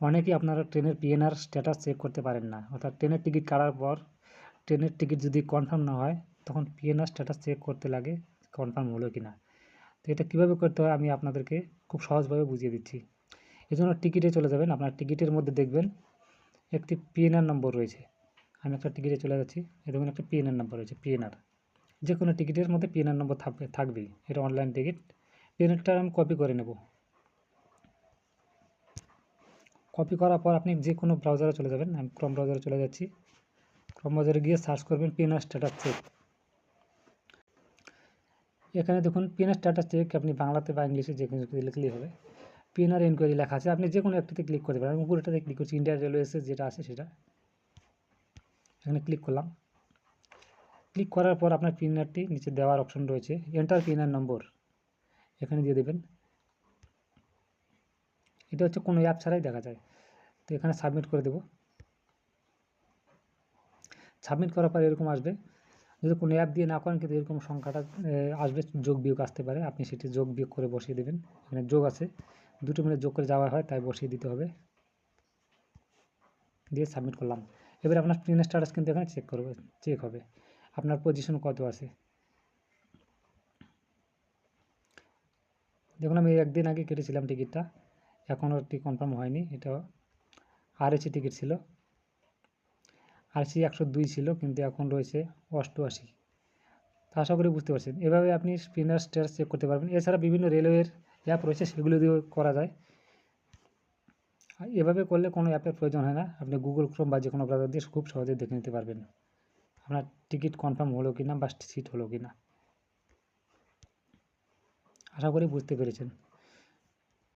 অনেকেই আপনারা ট্রেনের পিএনআর স্ট্যাটাস চেক করতে পারেন না। অর্থাৎ ট্রেনের টিকিট কাটার পর ট্রেনের টিকিট যদি কনফার্ম না হয়, তখন পিএনআর স্ট্যাটাস চেক করতে লাগে কনফার্ম হলো কি না তো এটা কীভাবে করতে হয় আমি আপনাদেরকে খুব সহজভাবে বুঝিয়ে দিচ্ছি। এজন্য টিকিটে চলে যাবেন, আপনার টিকিটের মধ্যে দেখবেন একটি পিএনআর নম্বর রয়েছে। আমি একটা টিকিটে চলে যাচ্ছি এ একটা পিএনআর নম্বর রয়েছে পিএনআর যে কোনো টিকিটের মধ্যে পিএনআর নম্বর থাকবে থাকবেই, এটা অনলাইন টিকিট পিএনআরটা আমি কপি করে নেব। কপি করার পর আপনি যে কোনো ব্রাউজারে চলে যাবেন। আমি ক্রম ব্রাউজারে চলে যাচ্ছি। ক্রম ব্রাউজারে গিয়ে সার্চ করবেন পিএনআর স্ট্যাটাস চেক এখানে দেখুন পিএনআর স্ট্যাটাস চেক আপনি বাংলাতে বা ইংলিশে যে কোনো লিখলেই হবে। পিএনআর এনকোয়ারি লেখা আছে। আপনি যে কোনো একটাতে ক্লিক করতে পারেন। আমি উপরেটাতে ক্লিক করছি। ইন্ডিয়ান রেলওয়েসের যেটা আছে সেটা। এখানে ক্লিক করলাম। ক্লিক করার পর আপনার পিএনআরটি নিচে দেওয়ার অপশন রয়েছে। এন্টার পিএনআর নম্বর এখানে দিয়ে দেবেন। এটা হচ্ছে কোনো অ্যাপ ছাড়াই দেখা যায়। তো এখানে সাবমিট করে দেব। সাবমিট করার পর এরকম আসবে। যদি কোনো অ্যাপ দিয়ে না করেন, কিন্তু এরকম সংখ্যাটা আসবে যোগ বিয়োগ আসতে পারে। আপনি সেটি যোগ বিয়োগ করে বসিয়ে দেবেন। এখানে যোগ আছে। দুটো মিলে যোগ করে যাওয়া হয়, তাই বসিয়ে দিতে হবে। দিয়ে সাবমিট করলাম। এবার আপনার স্ক্রিনের স্ট্যাটাস কিন্তু এখানে চেক করবে চেক হবে। আপনার পজিশন কত আছে? দেখুন, আমি একদিন আগে কেটেছিলাম টিকিটটা এখনও কনফার্ম হয়নি। এটা আর এসি টিকিট ছিল। আর সি একশো দুই ছিল, কিন্তু এখন রয়েছে অষ্টআশি। তা আশা করি বুঝতে পারছেন। এভাবে আপনি স্পিনার স্ট্যাটাস চেক করতে পারবেন। এছাড়া বিভিন্ন রেলওয়ের অ্যাপ রয়েছে, সেগুলো দিয়েও করা যায়। এভাবে করলে কোনো অ্যাপের প্রয়োজন হয় না। আপনি গুগল ক্রোম বা যে কোনো ব্রাউজার দিয়ে খুব সহজে দেখে নিতে পারবেন। আপনার টিকিট কনফার্ম হলো কি না বা সিট হলো কি না আশা করি বুঝতে পেরেছেন।